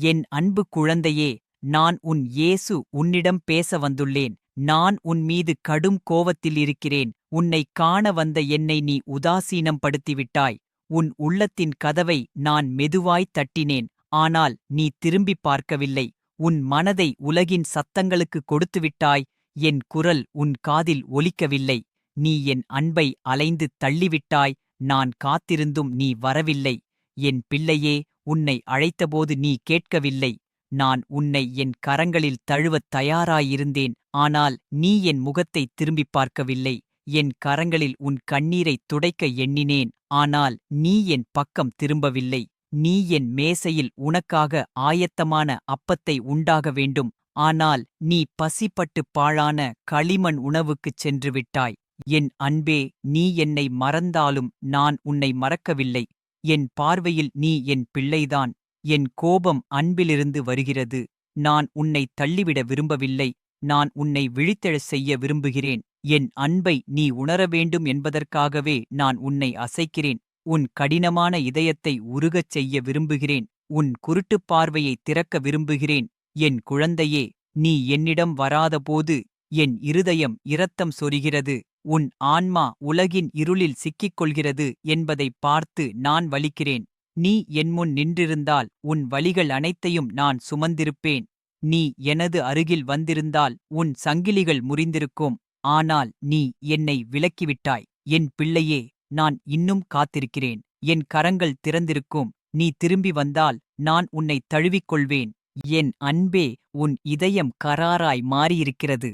என் அன்பு குழந்தையே நான் உன் இயேசு உன்னிடம் பேச வந்துள்ளேன். நான் உன் மீது கடும் கோவத்தில் இருக்கிறேன். உன்னை காண வந்த என்னை நீ உதாசீனம் படுத்திவிட்டாய் உன் உள்ளத்தின் கதவை நான் மெதுவாய் தட்டினேன். ஆனால் நீ திரும்பிப் பார்க்கவில்லை. உன் மனதை உலகின் சத்தங்களுக்கு கொடுத்துவிட்டாய். என் குரல் உன் காதில் ஒலிக்கவில்லை. நீ என் அன்பை அலைந்து தள்ளிவிட்டாய். நான் காத்திருந்தும் நீ வரவில்லை. என் பிள்ளையே உன்னை அழைத்தபோது நீ கேட்கவில்லை. நான் உன்னை என் கரங்களில் தழுவத் தயாராயிருந்தேன். ஆனால் நீ என் முகத்தை திரும்பிப் பார்க்கவில்லை. என் கரங்களில் உன் கண்ணீரைத் துடைக்க எண்ணினேன். ஆனால் நீ என் பக்கம் திரும்பவில்லை. நீ என் மேசையில் உனக்காக ஆயத்தமான அப்பத்தை உண்டாக வேண்டும். ஆனால் நீ பசிப்பட்டு பாழான களிமண் உணவுக்குச் சென்று விட்டாய். என் அன்பே நீ என்னை மறந்தாலும் நான் உன்னை மறக்கவில்லை. என் பார்வையில் நீ என் பிள்ளைதான் என் கோபம் அன்பிலிருந்து வருகிறது. நான் உன்னை தள்ளிவிட விரும்பவில்லை நான் உன்னை விழித்தெழச் செய்ய விரும்புகிறேன். என் அன்பை நீ உணர வேண்டும் என்பதற்காகவே நான் உன்னை அசைக்கிறேன். உன் கடினமான இதயத்தை உருகச் செய்ய விரும்புகிறேன். உன் குருட்டுப் பார்வையை திறக்க விரும்புகிறேன். என் குழந்தையே நீ என்னிடம் வராதபோது என் இருதயம் இரத்தம் சொரிகிறது. உன் ஆன்மா உலகின் இருளில் சிக்கிக் கொள்கிறது என்பதைப் பார்த்து நான் வலிக்கிறேன். நீ என் முன் நின்றிருந்தால் உன் வழிகள் அனைத்தையும் நான் சுமந்திருப்பேன். நீ எனது அருகில் வந்திருந்தால் உன் சங்கிலிகள் முறிந்திருக்கும். ஆனால் நீ என்னை விலக்கிவிட்டாய். என் பிள்ளையே நான் இன்னும் காத்திருக்கிறேன். என் கரங்கள் திறந்திருக்கும். நீ திரும்பி வந்தால் நான் உன்னை தழுவிக்கொள்வேன். என் அன்பே உன் இதயம் கராராய் மாறியிருக்கிறது.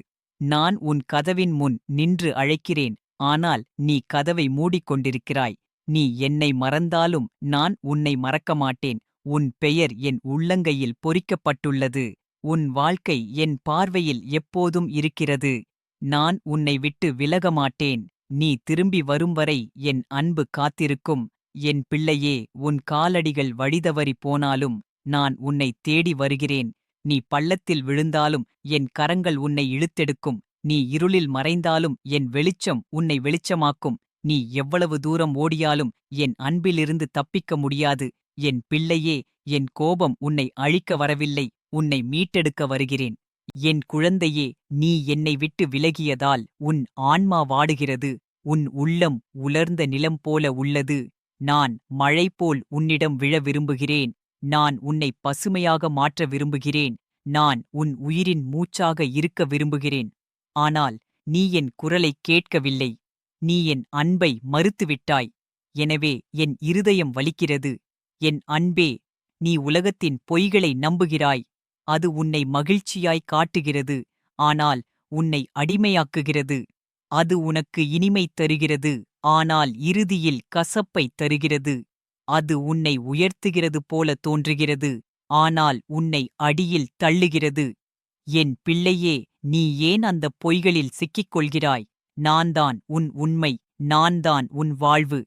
நான் உன் கதவின் முன் நின்று அழைக்கிறேன். ஆனால் நீ கதவை மூடிக்கொண்டிருக்கிறாய். நீ என்னை மறந்தாலும் நான் உன்னை மறக்க மாட்டேன் உன் பெயர் என் உள்ளங்கையில் பொறிக்கப்பட்டுள்ளது. உன் வாழ்க்கை என் பார்வையில் எப்போதும் இருக்கிறது. நான் உன்னை விட்டு விலக மாட்டேன் நீ திரும்பி வரும் வரை என் அன்பு காத்திருக்கும். என் பிள்ளையே உன் காலடிகள் வழிதவறி போனாலும் நான் உன்னை தேடி வருகிறேன். நீ பள்ளத்தில் விழுந்தாலும் என் கரங்கள் உன்னை இழுத்தெடுக்கும். நீ இருளில் மறைந்தாலும் என் வெளிச்சம் உன்னை வெளிச்சமாக்கும். நீ எவ்வளவு தூரம் ஓடியாலும் என் அன்பிலிருந்து தப்பிக்க முடியாது. என் பிள்ளையே என் கோபம் உன்னை அழிக்க வரவில்லை. உன்னை மீட்டெடுக்க வருகிறேன். என் குழந்தையே நீ என்னை விட்டு விலகியதால் உன் ஆன்மா வாடுகிறது. உன் உள்ளம் உலர்ந்த நிலம் போல உள்ளது. நான் மழை போல் உன்னிடம் விழ விரும்புகிறேன். நான் உன்னை பசுமையாக மாற்ற விரும்புகிறேன். நான் உன் உயிரின் மூச்சாக இருக்க விரும்புகிறேன். ஆனால் நீ என் குரலைக் கேட்கவில்லை. நீ என் அன்பை மறுத்துவிட்டாய். எனவே என் இருதயம் வலிக்கிறது. என் அன்பே நீ உலகத்தின் பொய்களை நம்புகிறாய். அது உன்னை மகிழ்ச்சியாய் காட்டுகிறது. ஆனால் உன்னை அடிமையாக்குகிறது. அது உனக்கு இனிமை தருகிறது. ஆனால் இறுதியில் கசப்பை தருகிறது. அது உன்னை உயர்த்துகிறது போல தோன்றுகிறது ஆனால் உன்னை அடியில் தள்ளுகிறது. என் பிள்ளையே நீ ஏன் அந்த பொய்களில் சிக்கிக் கொள்கிறாய் நான்தான் உன் உண்மை நான்தான் உன் வாழ்வு.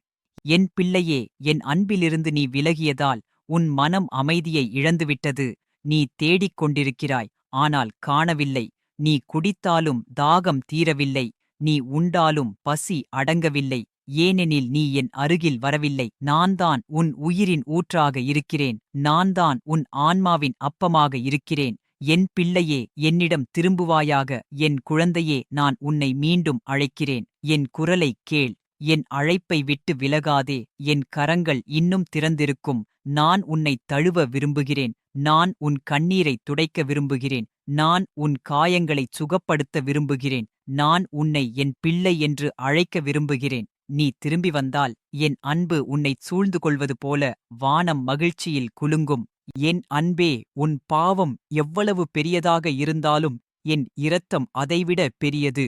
என் பிள்ளையே என் அன்பிலிருந்து நீ விலகியதால் உன் மனம் அமைதியை இழந்துவிட்டது. நீ தேடிக் கொண்டிருக்கிறாய் ஆனால் காணவில்லை. நீ குடித்தாலும் தாகம் தீரவில்லை. நீ உண்டாலும் பசி அடங்கவில்லை. ஏனெனில் நீ என் அருகில் வரவில்லை. நான்தான் உன் உயிரின் ஊற்றாக இருக்கிறேன். நான்தான் உன் ஆன்மாவின் அப்பமாக இருக்கிறேன். என் பிள்ளையே என்னிடம் திரும்புவாயாக. என் குழந்தையே நான் உன்னை மீண்டும் அழைக்கிறேன். என் குரலைக் கேள். என் அழைப்பை விட்டு விலகாதே. என் கரங்கள் இன்னும் திறந்திருக்கும். நான் உன்னை தழுவ விரும்புகிறேன். நான் உன் கண்ணீரை துடைக்க விரும்புகிறேன். நான் உன் காயங்களைச் சுகப்படுத்த விரும்புகிறேன். நான் உன்னை என் பிள்ளை என்று அழைக்க விரும்புகிறேன். நீ திரும்பி வந்தால் என் அன்பு உன்னைச் சூழ்ந்து கொள்வது போல வானம் மகிழ்ச்சியில் குலுங்கும். என் அன்பே உன் பாவம் எவ்வளவு பெரியதாக இருந்தாலும் என் இரத்தம் அதைவிட பெரியது.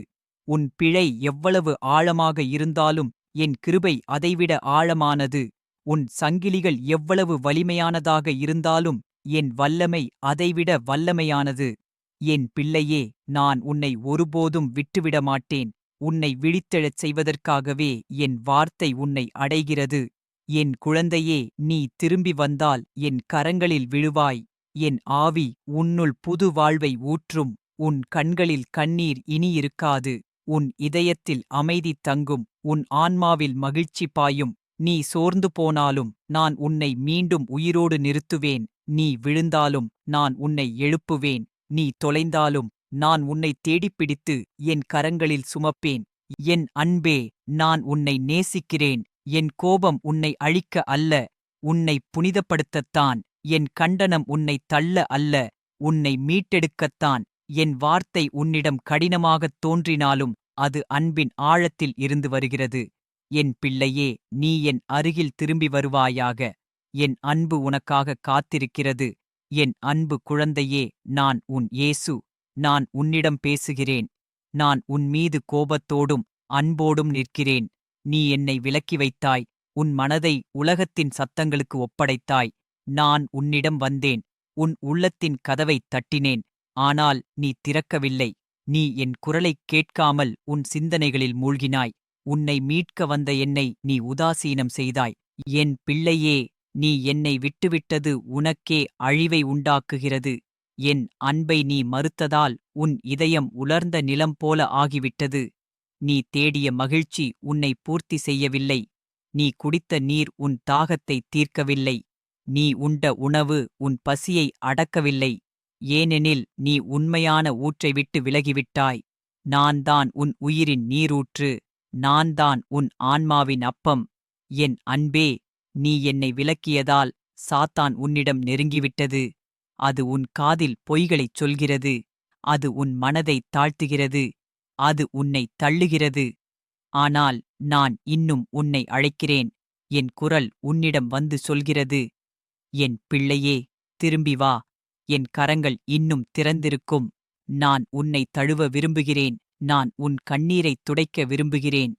உன் பிழை எவ்வளவு ஆழமாக இருந்தாலும் என் கிருபை அதைவிட ஆழமானது. உன் சங்கிலிகள் எவ்வளவு வலிமையானதாக இருந்தாலும் என் வல்லமை அதைவிட வல்லமையானது. என் பிள்ளையே நான் உன்னை ஒருபோதும் விட்டுவிட மாட்டேன் உன்னை விழித்தெழச் செய்வதற்காகவே என் வார்த்தை உன்னை அடைகிறது. என் குழந்தையே நீ திரும்பி வந்தால் என் கரங்களில் விழுவாய். என் ஆவி உன்னுள் புது வாழ்வை ஊற்றும். உன் கண்களில் கண்ணீர் இனியிருக்காது உன் இதயத்தில் அமைதி தங்கும். உன் ஆன்மாவில் மகிழ்ச்சி பாயும். நீ சோர்ந்து போனாலும் நான் உன்னை மீண்டும் உயிரோடு நிறுத்துவேன். நீ விழுந்தாலும் நான் உன்னை எழுப்புவேன். நீ தொலைந்தாலும் நான் உன்னை தேடிப்பிடித்து என் கரங்களில் சுமப்பேன். என் அன்பே நான் உன்னை நேசிக்கிறேன். என் கோபம் உன்னை அழிக்க அல்ல. உன்னை புனிதப்படுத்தத்தான். என் கண்டனம் உன்னை தள்ள அல்ல. உன்னை மீட்டெடுக்கத்தான். என் வார்த்தை உன்னிடம் கடினமாகத் தோன்றினாலும் அது அன்பின் ஆழத்தில் இருந்து வருகிறது. என் பிள்ளையே நீ என் அருகில் திரும்பி வருவாயாக. என் அன்பு உனக்காக காத்திருக்கிறது. என் அன்பு குழந்தையே நான் உன் ஏசு நான் உன்னிடம் பேசுகிறேன். நான் உன் மீது கோபத்தோடும் அன்போடும் நிற்கிறேன். நீ என்னை விலக்கி வைத்தாய். உன் மனதை உலகத்தின் சத்தங்களுக்கு ஒப்படைத்தாய். நான் உன்னிடம் வந்தேன். உன் உள்ளத்தின் கதவைத் தட்டினேன். ஆனால் நீ திறக்கவில்லை. நீ என் குரலைக் கேட்காமல் உன் சிந்தனைகளில் மூழ்கினாய். உன்னை மீட்க வந்த என்னை நீ உதாசீனம் செய்தாய். என் பிள்ளையே நீ என்னை விட்டுவிட்டது உனக்கே அழிவை உண்டாக்குகிறது. என் அன்பை நீ மறுத்ததால் உன் இதயம் உலர்ந்த நிலம் போல ஆகிவிட்டது. நீ தேடிய மகிழ்ச்சி உன்னை பூர்த்தி செய்யவில்லை. நீ குடித்த நீர் உன் தாகத்தை தீர்க்கவில்லை. நீ உண்ட உணவு உன் பசியை அடக்கவில்லை. ஏனெனில் நீ உண்மையான ஊற்றை விட்டு விலகிவிட்டாய். நான் தான் உன் உயிரின் நீரூற்று. நான் தான் உன் ஆன்மாவின் அப்பம். என் அன்பே நீ என்னை விலக்கியதால் சாத்தான் உன்னிடம் நெருங்கிவிட்டது. அது உன் காதில் பொய்களைச் சொல்கிறது. அது உன் மனதைத் தாழ்த்துகிறது. அது உன்னை தள்ளுகிறது. ஆனால் நான் இன்னும் உன்னை அழைக்கிறேன். என் குரல் உன்னிடம் வந்து சொல்கிறது. என் பிள்ளையே திரும்பி வா. என் கரங்கள் இன்னும் திறந்திருக்கும். நான் உன்னை தழுவ விரும்புகிறேன். நான் உன் கண்ணீரைத் துடைக்க விரும்புகிறேன்.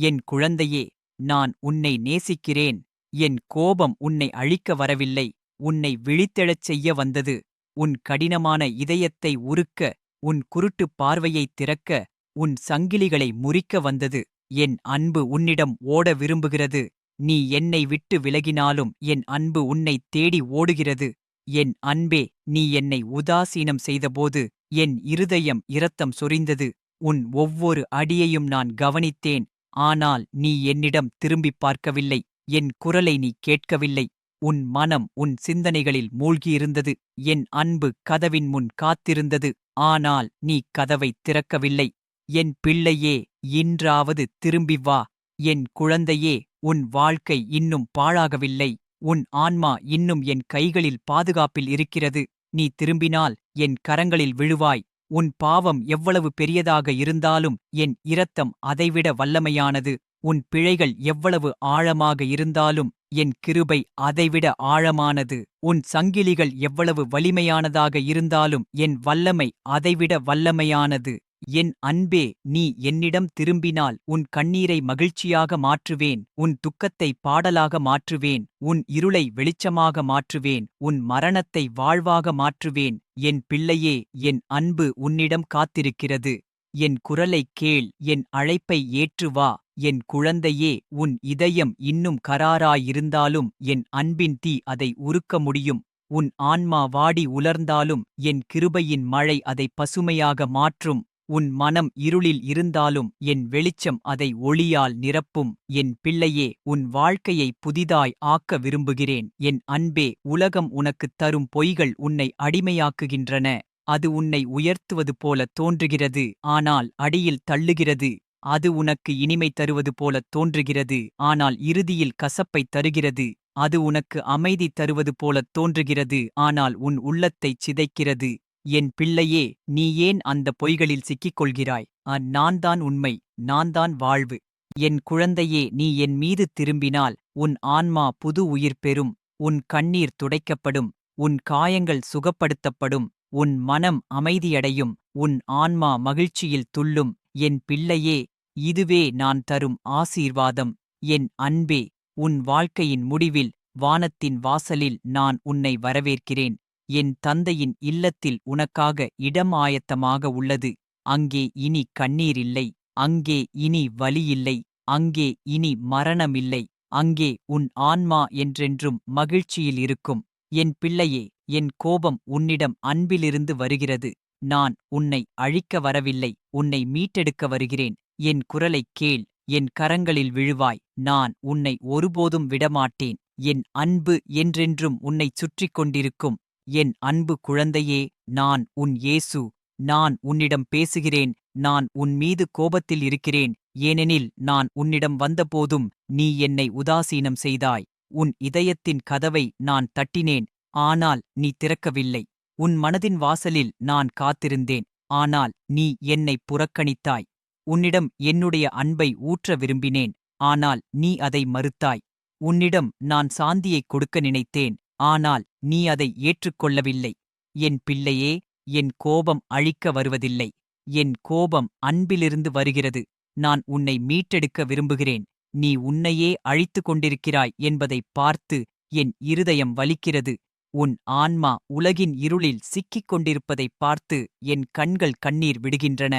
என் குழந்தையே நான் உன்னை நேசிக்கிறேன். என் கோபம் உன்னை அழிக்க வரவில்லை. உன்னை விழித்தெழச் செய்ய வந்தது. உன் கடினமான இதயத்தை உருக்க உன் குருட்டுப் பார்வையைத் திறக்க உன் சங்கிலிகளை முறிக்க வந்தது. என் அன்பு உன்னிடம் ஓட விரும்புகிறது. நீ என்னை விட்டு விலகினாலும் என் அன்பு உன்னைத் தேடி ஓடுகிறது. என் அன்பே நீ என்னை உதாசீனம் செய்தபோது என் இருதயம் இரத்தம் சொரிந்தது. உன் ஒவ்வொரு அடியையும் நான் கவனித்தேன். ஆனால் நீ என்னிடம் திரும்பிப் பார்க்கவில்லை. என் குரலை நீ கேட்கவில்லை. உன் மனம் உன் சிந்தனைகளில் மூழ்கியிருந்தது. என் அன்பு கதவின் முன் காத்திருந்தது. ஆனால் நீ கதவைத் திறக்கவில்லை. என் பிள்ளையே இன்றாவது திரும்பி வா. என் குழந்தையே உன் வாழ்க்கை இன்னும் பாழாகவில்லை. உன் ஆன்மா இன்னும் என் கைகளில் பாதுகாப்பில் இருக்கிறது. நீ திரும்பினால் என் கரங்களில் விழுவாய். உன் பாவம் எவ்வளவு பெரியதாக இருந்தாலும் என் இரத்தம் அதைவிட வல்லமையானது. உன் பிழைகள் எவ்வளவு ஆழமாக இருந்தாலும் என் கிருபை அதைவிட ஆழமானது. உன் சங்கிலிகள் எவ்வளவு வலிமையானதாக இருந்தாலும் என் வல்லமை அதைவிட வல்லமையானது. என் அன்பே நீ என்னிடம் திரும்பினால் உன் கண்ணீரை மகிழ்ச்சியாக மாற்றுவேன். உன் துக்கத்தை பாடலாக மாற்றுவேன். உன் இருளை வெளிச்சமாக மாற்றுவேன். உன் மரணத்தை வாழ்வாக மாற்றுவேன். என் பிள்ளையே என் அன்பு உன்னிடம் காத்திருக்கிறது. என் குரலைக் கேள். என் அழைப்பை ஏற்று வா. என் குழந்தையே உன் இதயம் இன்னும் கராராயிருந்தாலும் என் அன்பின் தீ அதை உருக்க முடியும். உன் ஆன்மா வாடி உலர்ந்தாலும் என் கிருபையின் மழை அதை பசுமையாக மாற்றும். உன் மனம் இருளில் இருந்தாலும் என் வெளிச்சம் அதை ஒளியால் நிரப்பும். என் பிள்ளையே உன் வாழ்க்கையை புதிதாய் ஆக்க விரும்புகிறேன். என் அன்பே உலகம் உனக்குத் தரும் பொய்கள் உன்னை அடிமையாக்குகின்றன. அது உன்னை உயர்த்துவது போல தோன்றுகிறது. ஆனால் அடியில் தள்ளுகிறது. அது உனக்கு இனிமை தருவது போலத் தோன்றுகிறது. ஆனால் இறுதியில் கசப்பைத் தருகிறது. அது உனக்கு அமைதி தருவது போலத் தோன்றுகிறது. ஆனால் உன் உள்ளத்தைச் சிதைக்கிறது. என் பிள்ளையே நீ ஏன் அந்த பொய்களில் சிக்கிக் கொள்கிறாய் அ நான்தான் உண்மை நான்தான் வாழ்வு. என் குழந்தையே நீ என் மீது திரும்பினால் உன் ஆன்மா புது உயிர் பெறும். உன் கண்ணீர் துடைக்கப்படும். உன் காயங்கள் சுகப்படுத்தப்படும். உன் மனம் அமைதியடையும். உன் ஆன்மா மகிழ்ச்சியில் துள்ளும். என் பிள்ளையே இதுவே நான் தரும் ஆசீர்வாதம். என் அன்பே உன் வாழ்க்கையின் முடிவில் வானத்தின் வாசலில் நான் உன்னை வரவேற்கிறேன். என் தந்தையின் இல்லத்தில் உனக்காக இடம் ஆயத்தமாக உள்ளது. அங்கே இனி கண்ணீரில்லை அங்கே இனி வலியில்லை அங்கே இனி மரணமில்லை அங்கே உன் ஆன்மா என்றென்றும் மகிழ்ச்சியில் இருக்கும். என் பிள்ளையே என் கோபம் உன்னிடம் அன்பிலிருந்து வருகிறது. நான் உன்னை அழிக்க வரவில்லை. உன்னை மீட்டெடுக்க வருகிறேன். என் குரலைக் கேள் என் கரங்களில் விழுவாய் நான் உன்னை ஒருபோதும் விடமாட்டேன். என் அன்பு என்றென்றும் உன்னைச் சுற்றிக் கொண்டிருக்கும். என் அன்பு குழந்தையே நான் உன் இயேசு நான் உன்னிடம் பேசுகிறேன் நான் உன் மீது கோபத்தில் இருக்கிறேன். ஏனெனில் நான் உன்னிடம் வந்தபோதும் நீ என்னை உதாசீனம் செய்தாய். உன் இதயத்தின் கதவை நான் தட்டினேன் ஆனால் நீ திறக்கவில்லை. உன் மனதின் வாசலில் நான் காத்திருந்தேன் ஆனால் நீ என்னை புறக்கணித்தாய். உன்னிடம் என்னுடைய அன்பை ஊற்ற விரும்பினேன் ஆனால் நீ அதை மறுத்தாய். உன்னிடம் நான் சாந்தியைக் கொடுக்க நினைத்தேன் ஆனால் நீ அதை ஏற்றுக்கொள்ளவில்லை. என் பிள்ளையே என் கோபம் அழிக்க வருவதில்லை. என் கோபம் அன்பிலிருந்து வருகிறது. நான் உன்னை மீட்டெடுக்க விரும்புகிறேன். நீ உன்னையே அழித்துக் கொண்டிருக்கிறாய் என்பதைப் பார்த்து என் இருதயம் வலிக்கிறது. உன் ஆன்மா உலகின் இருளில் சிக்கிக் கொண்டிருப்பதைப் பார்த்து என் கண்கள் கண்ணீர் விடுகின்றன.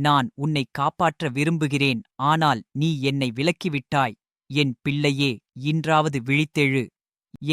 நான் உன்னை காப்பாற்ற விரும்புகிறேன் ஆனால் நீ என்னை விலக்கிவிட்டாய். என் பிள்ளையே இன்றாவது விழித்தெழு.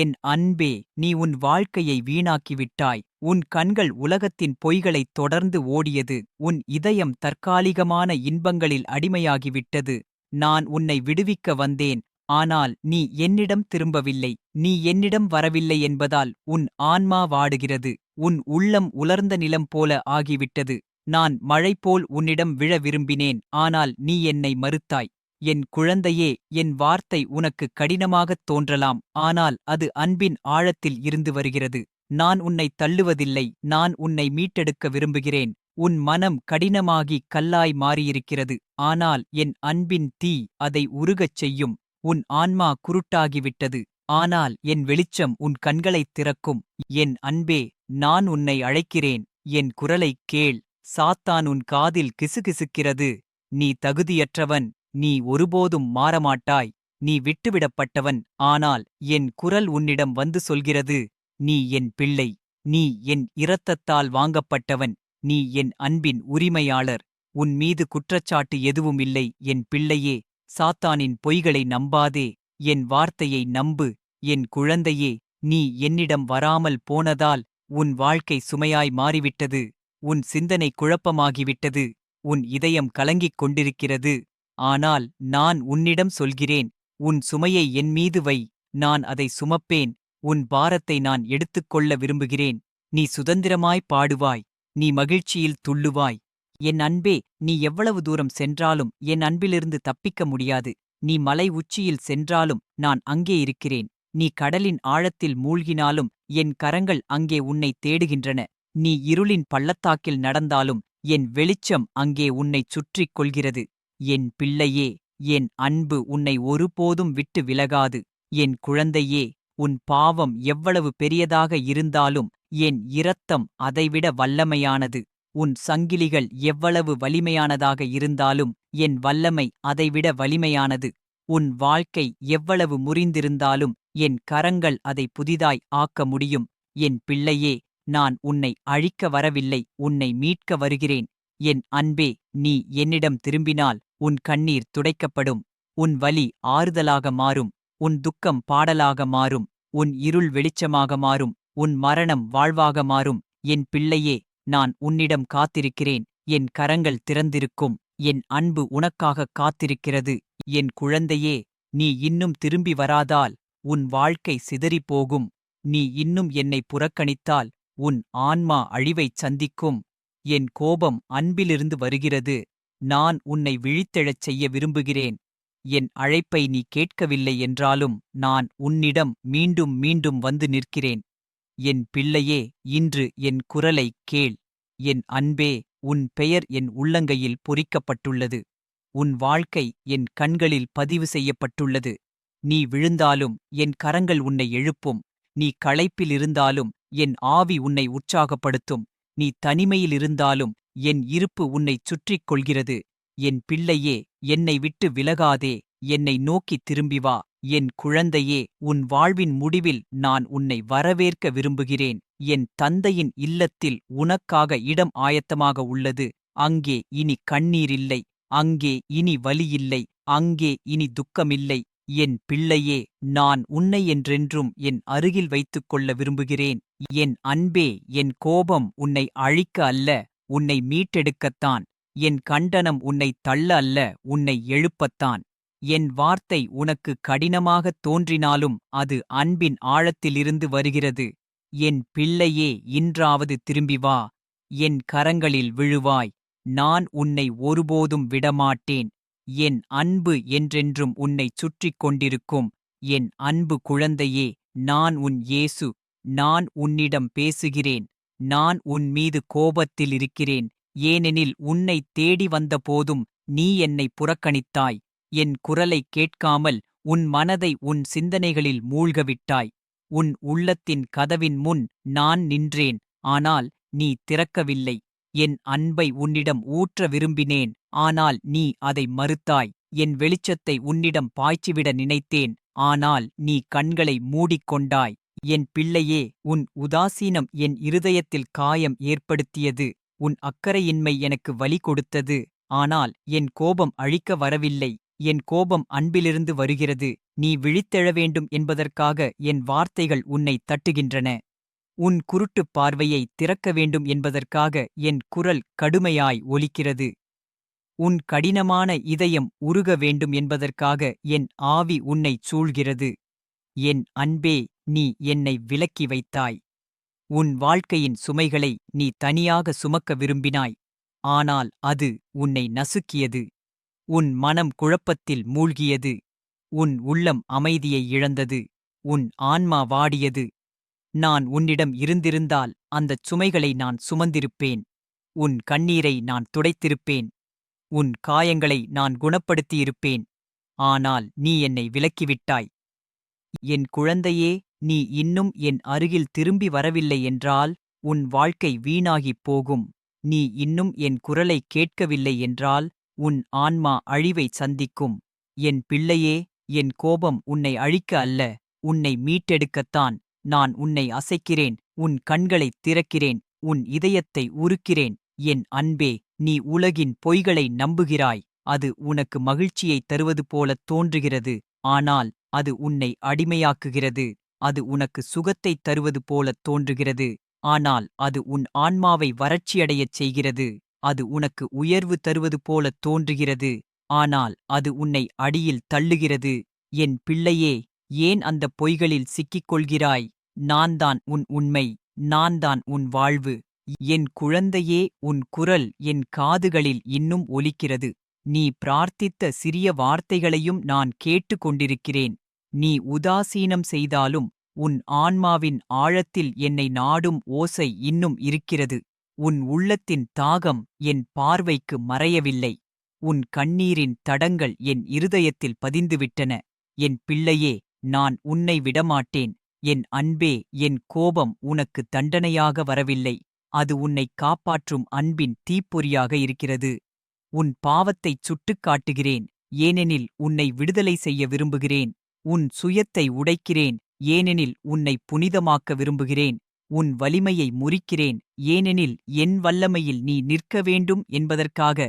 என் அன்பே நீ உன் வாழ்க்கையை வீணாக்கிவிட்டாய். உன் கண்கள் உலகத்தின் பொய்களைத் தொடர்ந்து ஓடியது. உன் இதயம் தற்காலிகமான இன்பங்களில் அடிமையாகிவிட்டது. நான் உன்னை விடுவிக்க வந்தேன் ஆனால் நீ என்னிடம் திரும்பவில்லை. நீ என்னிடம் வரவில்லை என்பதால் உன் ஆன்மா வாடுகிறது. உன் உள்ளம் உலர்ந்த நிலம் போல ஆகிவிட்டது. நான் மழைபோல் உன்னிடம் விழ விரும்பினேன் ஆனால் நீ என்னை மறுத்தாய். என் குழந்தையே என் வார்த்தை உனக்கு கடினமாகத் தோன்றலாம் ஆனால் அது அன்பின் ஆழத்தில் இருந்து வருகிறது. நான் உன்னை தள்ளுவதில்லை நான் உன்னை மீட்டெடுக்க விரும்புகிறேன். உன் மனம் கடினமாகி கல்லாய் மாறியிருக்கிறது ஆனால் என் அன்பின் தீ அதை உருகச் செய்யும். உன் ஆன்மா குருட்டாகிவிட்டது ஆனால் என் வெளிச்சம் உன் கண்களைத் திறக்கும். என் அன்பே நான் உன்னை அழைக்கிறேன். என் குரலைக் கேள். சாத்தான் உன் காதில் கிசுகிசுக்கிறது. நீ தகுதியற்றவன் நீ ஒருபோதும் மாறமாட்டாய். நீ விட்டுவிடப்பட்டவன் ஆனால் என் குரல் உன்னிடம் வந்து சொல்கிறது நீ என் பிள்ளை நீ என் இரத்தத்தால் வாங்கப்பட்டவன் நீ என் அன்பின் உரிமையாளர். உன் மீது குற்றச்சாட்டு எதுவும் இல்லை என் பிள்ளையே சாத்தானின் பொய்களை நம்பாதே என் வார்த்தையை நம்பு என் குழந்தையே நீ என்னிடம் வராமல் போனதால் உன் வாழ்க்கை சுமையாய் மாறிவிட்டது. உன் சிந்தனை குழப்பமாகிவிட்டது உன் இதயம் கலங்கிக் கொண்டிருக்கிறது. ஆனால் நான் உன்னிடம் சொல்கிறேன் உன் சுமையை என் மீது வை நான் அதை சுமப்பேன் உன் பாரத்தை நான் எடுத்துக்கொள்ள விரும்புகிறேன். நீ சுதந்திரமாய் பாடுவாய் நீ மகிழ்ச்சியில் துள்ளுவாய். என் அன்பே நீ எவ்வளவு தூரம் சென்றாலும் என் அன்பிலிருந்து தப்பிக்க முடியாது. நீ மலை உச்சியில் சென்றாலும் நான் அங்கே இருக்கிறேன். நீ கடலின் ஆழத்தில் மூழ்கினாலும் என் கரங்கள் அங்கே உன்னை தேடுகின்றன. நீ இருளின் பள்ளத்தாக்கில் நடந்தாலும் என் வெளிச்சம் அங்கே உன்னைச் சுற்றிக் கொள்கிறது. என் பிள்ளையே என் அன்பு உன்னை ஒருபோதும் விட்டு விலகாது. என் குழந்தையே உன் பாவம் எவ்வளவு பெரியதாக இருந்தாலும் என் இரத்தம் அதைவிட வல்லமையானது. உன் சங்கிலிகள் எவ்வளவு வலிமையானதாக இருந்தாலும் என் வல்லமை அதைவிட வலிமையானது. உன் வாழ்க்கை எவ்வளவு முறிந்திருந்தாலும் என் கரங்கள் அதை புதிதாய் ஆக்க முடியும். என் பிள்ளையே நான் உன்னை அழிக்க வரவில்லை உன்னை மீட்க வருகிறேன். என் அன்பே நீ என்னிடம் திரும்பினால் உன் கண்ணீர் துடைக்கப்படும். உன் வலி ஆறுதலாக மாறும். உன் துக்கம் பாடலாக மாறும். உன் இருள் வெளிச்சமாக மாறும். உன் மரணம் வாழ்வாக மாறும். என் பிள்ளையே நான் உன்னிடம் காத்திருக்கிறேன். என் கரங்கள் திறந்திருக்கும். என் அன்பு உனக்காகக் காத்திருக்கிறது. என் குழந்தையே நீ இன்னும் திரும்பி வராதால் உன் வாழ்க்கை சிதறிப் போகும் நீ இன்னும் என்னை புறக்கணித்தால் உன் ஆன்மா அழிவைச் சந்திக்கும். என் கோபம் அன்பிலிருந்து வருகிறது. நான் உன்னை விழித்தெழச் செய்ய விரும்புகிறேன். என் அழைப்பை நீ கேட்கவில்லை என்றாலும் நான் உன்னிடம் மீண்டும் மீண்டும் வந்து நிற்கிறேன். என் பிள்ளையே இன்று என் குரலைக் கேள். என் அன்பே உன் பெயர் என் உள்ளங்கையில் பொறிக்கப்பட்டுள்ளது. உன் வாழ்க்கை என் கண்களில் பதிவு செய்யப்பட்டுள்ளது. நீ விழுந்தாலும் என் கரங்கள் உன்னை எழுப்பும். நீ களைப்பில் இருந்தாலும் என் ஆவி உன்னை உற்சாகப்படுத்தும். நீ தனிமையில் இருந்தாலும் என் இருப்பு உன்னைச் சுற்றிக் கொள்கிறது என் பிள்ளையே என்னை விட்டு விலகாதே. என்னை நோக்கித் திரும்பி வா. என் குழந்தையே உன் வாழ்வின் முடிவில் நான் உன்னை வரவேற்க விரும்புகிறேன். என் தந்தையின் இல்லத்தில் உனக்காக இடம் ஆயத்தமாக உள்ளது. அங்கே இனி கண்ணீரில்லை அங்கே இனி வலியில்லை அங்கே இனி துக்கமில்லை. என் பிள்ளையே நான் உன்னை என்றென்றும் என் அருகில் வைத்துக் கொள்ள விரும்புகிறேன். என் அன்பே என் கோபம் உன்னை அழிக்க அல்ல உன்னை மீட்டெடுக்கத்தான். என் கண்டனம் உன்னை தள்ள அல்ல உன்னை எழுப்பத்தான். என் வார்த்தை உனக்கு கடினமாகத் தோன்றினாலும் அது அன்பின் ஆழத்திலிருந்து வருகிறது. என் பிள்ளையே இன்றாவது திரும்பி வா. என் கரங்களில் விழுவாய். நான் உன்னை ஒருபோதும் விடமாட்டேன். என் அன்பு என்றென்றும் உன்னைச் சுற்றிக் கொண்டிருக்கும் என் அன்பு குழந்தையே நான் உன் இயேசு நான் உன்னிடம் பேசுகிறேன் நான் உன் மீது கோபத்தில் இருக்கிறேன் ஏனெனில் உன்னை தேடி வந்தபோதும் நீ என்னை புறக்கணித்தாய் என் குரலைக் கேட்காமல் உன் மனதை உன் சிந்தனைகளில் மூழ்கவிட்டாய் உன் உள்ளத்தின் கதவின் முன் நான் நின்றேன் ஆனால் நீ திறக்கவில்லை. என் அன்பை உன்னிடம் ஊற்ற விரும்பினேன் ஆனால் நீ அதை மறுத்தாய். என் வெளிச்சத்தை உன்னிடம் பாய்ச்சிவிட நினைத்தேன் ஆனால் நீ கண்களை மூடிக்கொண்டாய். என் பிள்ளையே உன் உதாசீனம் என் இருதயத்தில் காயம் ஏற்படுத்தியது. உன் அக்கறையின்மை எனக்கு வலி கொடுத்தது. ஆனால் என் கோபம் அழிக்க வரவில்லை. என் கோபம் அன்பிலிருந்து வருகிறது. நீ விழித்தெழ வேண்டும் என்பதற்காக என் வார்த்தைகள் உன்னை தட்டுகின்றன. உன் குருட்டுப் பார்வையை திறக்க வேண்டும் என்பதற்காக என் குரல் கடுமையாய் ஒலிக்கிறது. உன் கடினமான இதயம் உருக வேண்டும் என்பதற்காக என் ஆவி உன்னைச் சூழ்கிறது. என் அன்பே நீ என்னை விலக்கி வைத்தாய். உன் வாழ்க்கையின் சுமைகளை நீ தனியாக சுமக்க விரும்பினாய். ஆனால் அது உன்னை நசுக்கியது. உன் மனம் குழப்பத்தில் மூழ்கியது. உன் உள்ளம் அமைதியை இழந்தது. உன் ஆன்மா வாடியது. நான் உன்னிடம் இருந்திருந்தால் அந்தச் சுமைகளை நான் சுமந்திருப்பேன். உன் கண்ணீரை நான் துடைத்திருப்பேன். உன் காயங்களை நான் குணப்படுத்தியிருப்பேன். ஆனால் நீ என்னை விலக்கிவிட்டாய். என் குழந்தையே நீ இன்னும் என் அருகில் திரும்பி வரவில்லை என்றால் உன் வாழ்க்கை வீணாகிப் போகும். நீ இன்னும் என் குரலைக் கேட்கவில்லை என்றால் உன் ஆன்மா அழிவைச் சந்திக்கும். என் பிள்ளையே என் கோபம் உன்னை அழிக்க அல்ல உன்னை மீட்டெடுக்கத்தான். நான் உன்னை அசைக்கிறேன் உன் கண்களைத் திறக்கிறேன் உன் இதயத்தை உருக்கிறேன். என் அன்பே நீ உலகின் பொய்களை நம்புகிறாய். அது உனக்கு மகிழ்ச்சியைத் தருவது போலத் தோன்றுகிறது. ஆனால் அது உன்னை அடிமையாக்குகிறது. அது உனக்கு சுகத்தைத் தருவது போலத் தோன்றுகிறது. ஆனால் அது உன் ஆன்மாவை வறட்சியடையச் செய்கிறது. அது உனக்கு உயர்வு தருவது போலத் தோன்றுகிறது. ஆனால் அது உன்னை அடியில் தள்ளுகிறது. என் பிள்ளையே ஏன் அந்தப் பொய்களில் சிக்கிக் கொள்கிறாய்? நான்தான் உன் உண்மை நான்தான் உன் வாழ்வு. என் குழந்தையே உன் குரல் என் காதுகளில் இன்னும் ஒலிக்கிறது. நீ பிரார்த்தித்த சிறிய வார்த்தைகளையும் நான் கேட்டு கொண்டிருக்கிறேன். நீ உதாசீனம் செய்தாலும் உன் ஆன்மாவின் ஆழத்தில் என்னை நாடும் ஓசை இன்னும் இருக்கிறது. உன் உள்ளத்தின் தாகம் என் பார்வைக்கு மறையவில்லை. உன் கண்ணீரின் தடங்கள் என் இருதயத்தில் பதிந்துவிட்டன. என் பிள்ளையே நான் உன்னை விடமாட்டேன். என் அன்பே என் கோபம் உனக்கு தண்டனையாக வரவில்லை. அது உன்னைக் காப்பாற்றும் அன்பின் தீப்பொறியாக இருக்கிறது. உன் பாவத்தைச் சுட்டுக் காட்டுகிறேன். ஏனெனில் உன்னை விடுதலை செய்ய விரும்புகிறேன். உன் சுயத்தை உடைக்கிறேன். ஏனெனில் உன்னை புனிதமாக்க விரும்புகிறேன். உன் வலிமையை முறிக்கிறேன். ஏனெனில் என் வல்லமையில் நீ நிற்க வேண்டும் என்பதற்காக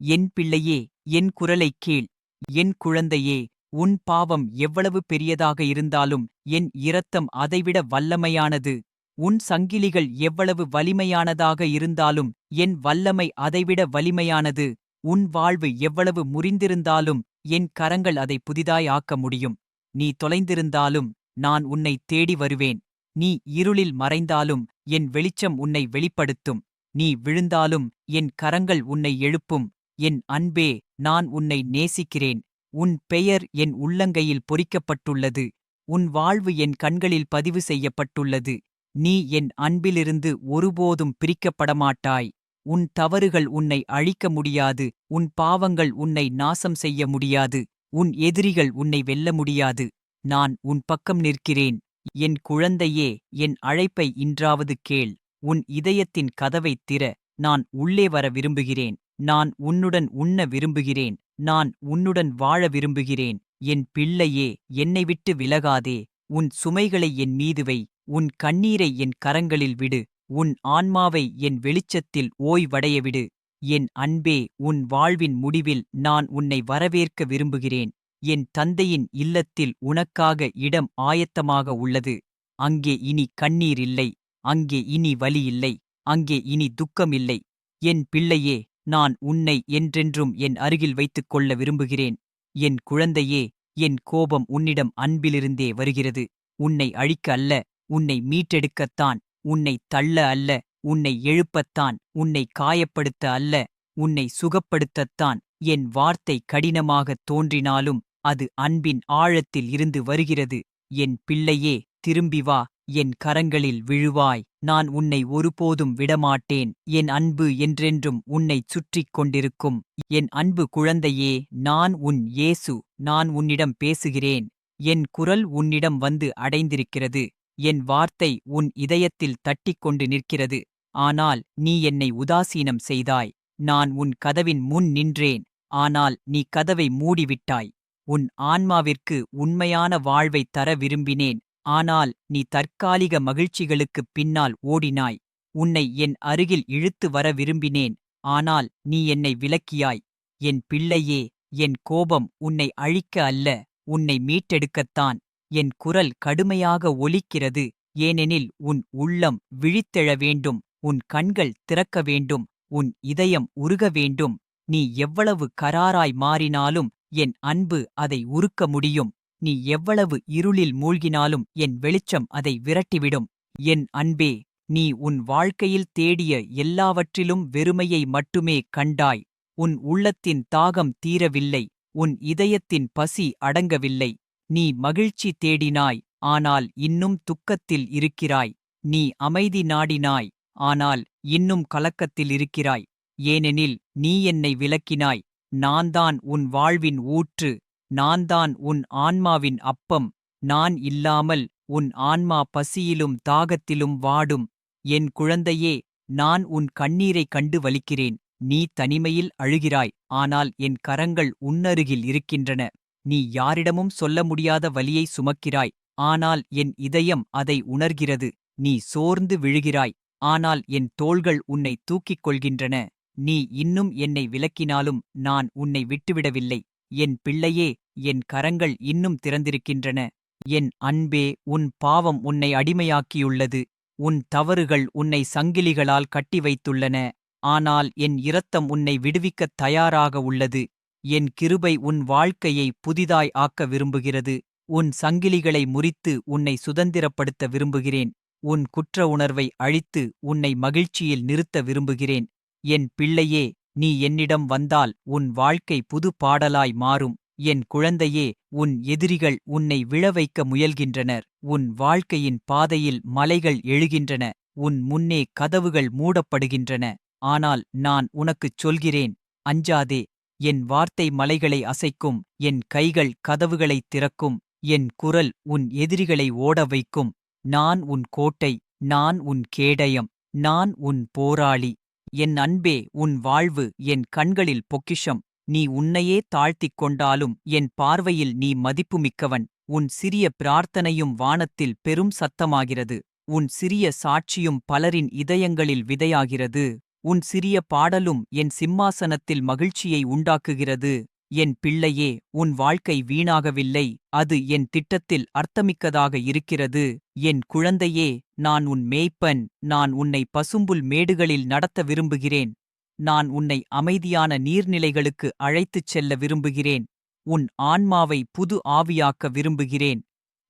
என் பிள்ளையே என் குரலைக் கேள். என் குழந்தையே உன் பாவம் எவ்வளவு பெரியதாக இருந்தாலும் என் இரத்தம் அதைவிட வல்லமையானது. உன் சங்கிலிகள் எவ்வளவு வலிமையானதாக இருந்தாலும் என் வல்லமை அதைவிட வலிமையானது. உன் வாழ்வு எவ்வளவு முறிந்திருந்தாலும் என் கரங்கள் அதை புதிதாய் ஆக்க முடியும். நீ தொலைந்திருந்தாலும் நான் உன்னை தேடி வருவேன். நீ இருளில் மறைந்தாலும் என் வெளிச்சம் உன்னை வெளிப்படுத்தும். நீ விழுந்தாலும் என் கரங்கள் உன்னை எழுப்பும். என் அன்பே நான் உன்னை நேசிக்கிறேன். உன் பெயர் என் உள்ளங்கையில் பொறிக்கப்பட்டுள்ளது. உன் வாழ்வு என் கண்களில் பதிவு செய்யப்பட்டுள்ளது. நீ என் அன்பிலிருந்து ஒருபோதும் பிரிக்கப்படமாட்டாய். உன் தவறுகள் உன்னை அழிக்க முடியாது. உன் பாவங்கள் உன்னை நாசம் செய்ய முடியாது. உன் எதிரிகள் உன்னை வெல்ல முடியாது. நான் உன் பக்கம் நிற்கிறேன். என் குழந்தையே என் அழைப்பை இன்றாவது கேள். உன் இதயத்தின் கதவைத் திற. நான் உள்ளே வர விரும்புகிறேன். நான் உன்னுடன் உண்ண விரும்புகிறேன். நான் உன்னுடன் வாழ விரும்புகிறேன். என் பிள்ளையே என்னை விட்டு விலகாதே. உன் சுமைகளை என் மீது வை. உன் கண்ணீரை என் கரங்களில் விடு. உன் ஆன்மாவை என் வெளிச்சத்தில் ஓய்வடைய விடு. என் அன்பே உன் வாழ்வின் முடிவில் நான் உன்னை வரவேற்க விரும்புகிறேன். என் தந்தையின் இல்லத்தில் உனக்காக இடம் ஆயத்தமாக உள்ளது. அங்கே இனி கண்ணீர் இல்லை. அங்கே இனி வலி இல்லை. அங்கே இனி துக்கம் இல்லை என் பிள்ளையே நான் உன்னை என்றென்றும் என் அருகில் வைத்துக் கொள்ள விரும்புகிறேன். என் குழந்தையே என் கோபம் உன்னிடம் அன்பிலிருந்தே வருகிறது. உன்னை அழிக்க அல்ல உன்னை மீட்டெடுக்கத்தான். உன்னை தள்ள அல்ல உன்னை எழுப்பத்தான். உன்னை காயப்படுத்த அல்ல உன்னை சுகப்படுத்தத்தான். என் வார்த்தை கடினமாகத் தோன்றினாலும் அது அன்பின் ஆழத்தில் இருந்து வருகிறது. என் பிள்ளையே திரும்பி வா. என் கரங்களில் விழுவாய் நான் உன்னை ஒருபோதும் விடமாட்டேன் என் அன்பு என்றென்றும் உன்னைச் சுற்றிக் கொண்டிருக்கும். என் அன்பு குழந்தையே நான் உன் இயேசு நான் உன்னிடம் பேசுகிறேன். என் குரல் உன்னிடம் வந்து அடைந்திருக்கிறது. என் வார்த்தை உன் இதயத்தில் தட்டிக் கொண்டு நிற்கிறது. ஆனால் நீ என்னை உதாசீனம் செய்தாய். நான் உன் கதவின் முன் நின்றேன். ஆனால் நீ கதவை மூடிவிட்டாய். உன் ஆன்மாவிற்கு உண்மையான வாழ்வைத் தர விரும்பினேன். ஆனால் நீ தற்காலிக மகிழ்ச்சிகளுக்குப் பின்னால் ஓடினாய். உன்னை என் அருகில் இழுத்து வர விரும்பினேன். ஆனால் நீ என்னை விலக்கியாய். என் பிள்ளையே என் கோபம் உன்னை அழிக்க அல்ல உன்னை மீட்டெடுக்கத்தான். என் குரல் கடுமையாக ஒலிக்கிறது. ஏனெனில் உன் உள்ளம் விழித்தெழ வேண்டும். உன் கண்கள் திறக்க வேண்டும். உன் இதயம் உருக வேண்டும். நீ எவ்வளவு கராராய் மாறினாலும் என் அன்பு அதை உருக்க முடியும். நீ எவ்வளவு இருளில் மூழ்கினாலும் என் வெளிச்சம் அதை விரட்டிவிடும். என் அன்பே நீ உன் வாழ்க்கையில் தேடிய எல்லாவற்றிலும் வெறுமையை மட்டுமே கண்டாய். உன் உள்ளத்தின் தாகம் தீரவில்லை உன் இதயத்தின் பசி அடங்கவில்லை. நீ மகிழ்ச்சி தேடினாய் ஆனால் இன்னும் துக்கத்தில் இருக்கிறாய். நீ அமைதி நாடினாய் ஆனால் இன்னும் கலக்கத்தில் இருக்கிறாய். ஏனெனில் நீ என்னை விலக்கினாய் நான்தான் உன் வாழ்வின் ஊற்று. நான்தான் உன் ஆன்மாவின் அப்பம். நான் இல்லாமல் உன் ஆன்மா பசியிலும் தாகத்திலும் வாடும். என் குழந்தையே நான் உன் கண்ணீரைக் கண்டு வலிக்கிறேன். நீ தனிமையில் அழுகிறாய் ஆனால் என் கரங்கள் உன்னருகில் இருக்கின்றன. நீ யாரிடமும் சொல்ல முடியாத வலியை சுமக்கிறாய் ஆனால் என் இதயம் அதை உணர்கிறது. நீ சோர்ந்து விழுகிறாய் ஆனால் என் தோள்கள் உன்னை தூக்கிக் கொள்கின்றன. நீ இன்னும் என்னை விலக்கினாலும் நான் உன்னை விட்டுவிடவில்லை. என் பிள்ளையே என் கரங்கள் இன்னும் திறந்திருக்கின்றன. என் அன்பே உன் பாவம் உன்னை அடிமையாக்கியுள்ளது. உன் தவறுகள் உன்னை சங்கிலிகளால் கட்டி வைத்துள்ளன. ஆனால் என் இரத்தம் உன்னை விடுவிக்கத் தயாராக உள்ளது. என் கிருபை உன் வாழ்க்கையை புதிதாய் ஆக்க விரும்புகிறது. உன் சங்கிலிகளை முறித்து உன்னை சுதந்திரப்படுத்த விரும்புகிறேன். உன் குற்ற உணர்வை அழித்து உன்னை மகிழ்ச்சியில் நிறுத்த விரும்புகிறேன். என் பிள்ளையே நீ என்னிடம் வந்தால் உன் வாழ்க்கை புது பாடலாய் மாறும். என் குழந்தையே உன் எதிரிகள் உன்னை விழவைக்க முயல்கின்றனர். உன் வாழ்க்கையின் பாதையில் மலைகள் எழுகின்றன. உன் முன்னே கதவுகள் மூடப்படுகின்றன. ஆனால் நான் உனக்குச் சொல்கிறேன் அஞ்சாதே என் வார்த்தை மலைகளை அசைக்கும் என் கைகள் கதவுகளைத் திறக்கும் என் குரல் உன் எதிரிகளை ஓட வைக்கும். நான் உன் கோட்டை நான் உன் கேடயம் நான் உன் போராளி. என் அன்பே உன் வாழ்வு என் கண்களில் பொக்கிஷம். நீ உன்னையே தாழ்த்திக் கொண்டாலும் என் பார்வையில் நீ மதிப்புமிக்கவன். உன் சிறிய பிரார்த்தனையும் வானத்தில் பெரும் சத்தமாகிறது. உன் சிறிய சாட்சியும் பலரின் இதயங்களில் விதையாகிறது. உன் சிறிய பாடலும் என் சிம்மாசனத்தில் மகிழ்ச்சியை உண்டாக்குகிறது. என் பிள்ளையே உன் வாழ்க்கை வீணாகவில்லை அது என் திட்டத்தில் அர்த்தமிக்கதாக இருக்கிறது. என் குழந்தையே நான் உன் மேய்ப்பன் நான் உன்னை பசும்புல் மேடுகளில் நடத்த விரும்புகிறேன். நான் உன்னை அமைதியான நீர்நிலைகளுக்கு அழைத்துச் செல்ல விரும்புகிறேன். உன் ஆன்மாவை புது ஆவியாக்க விரும்புகிறேன்.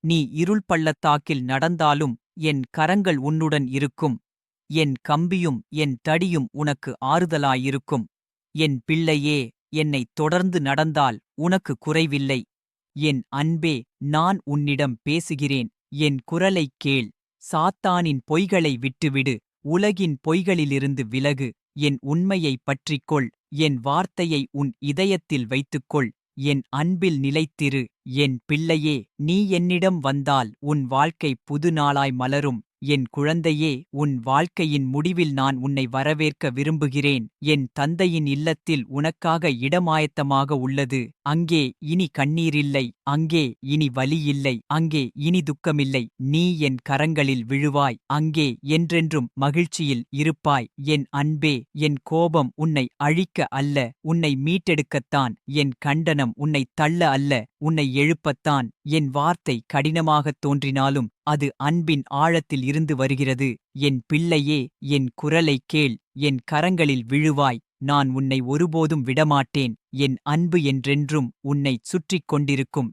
நீ இருள் பள்ளத்தாக்கில் நடந்தாலும் என் கரங்கள் உன்னுடன் இருக்கும். என் கம்பியும் என் தடியும் உனக்கு ஆறுதலாயிருக்கும். என் பிள்ளையே என்னைத் தொடர்ந்து நடந்தால் உனக்கு குறைவில்லை. என் அன்பே நான் உன்னிடம் பேசுகிறேன். என் குரலைக் கேள். சாத்தானின் பொய்களை விட்டுவிடு. உலகின் பொய்களிலிருந்து விலகு. என் உண்மையைப் பற்றிக்கொள். என் வார்த்தையை உன் இதயத்தில் வைத்துக்கொள். என் அன்பில் நிலைத்திரு. என் பிள்ளையே நீ என்னிடம் வந்தால் உன் வாழ்க்கை புது நாளாய் மலரும். என் குழந்தையே உன் வாழ்க்கையின் முடிவில் நான் உன்னை வரவேற்க விரும்புகிறேன். என் தந்தையின் இல்லத்தில் உனக்காக இடமாயத்தமாக உள்ளது. அங்கே இனி கண்ணீரில்லை அங்கே இனி வலியில்லை அங்கே இனி துக்கமில்லை. நீ என் கரங்களில் விழுவாய். அங்கே என்றென்றும் மகிழ்ச்சியில் இருப்பாய். என் அன்பே என் கோபம் உன்னை அழிக்க அல்ல. உன்னை மீட்டெடுக்கத்தான். என் கண்டனம் உன்னை தள்ள அல்ல. உன்னை எழுப்பத்தான். என் வார்த்தை கடினமாகத் தோன்றினாலும் அது அன்பின் ஆழத்தில் இருந்து வருகிறது. என் பிள்ளையே என் குரலைக் கேள். என் கரங்களில் விழுவாய். நான் உன்னை ஒருபோதும் விடமாட்டேன். என் அன்பு என்றென்றும் உன்னைச் சுற்றிக் கொண்டிருக்கும்.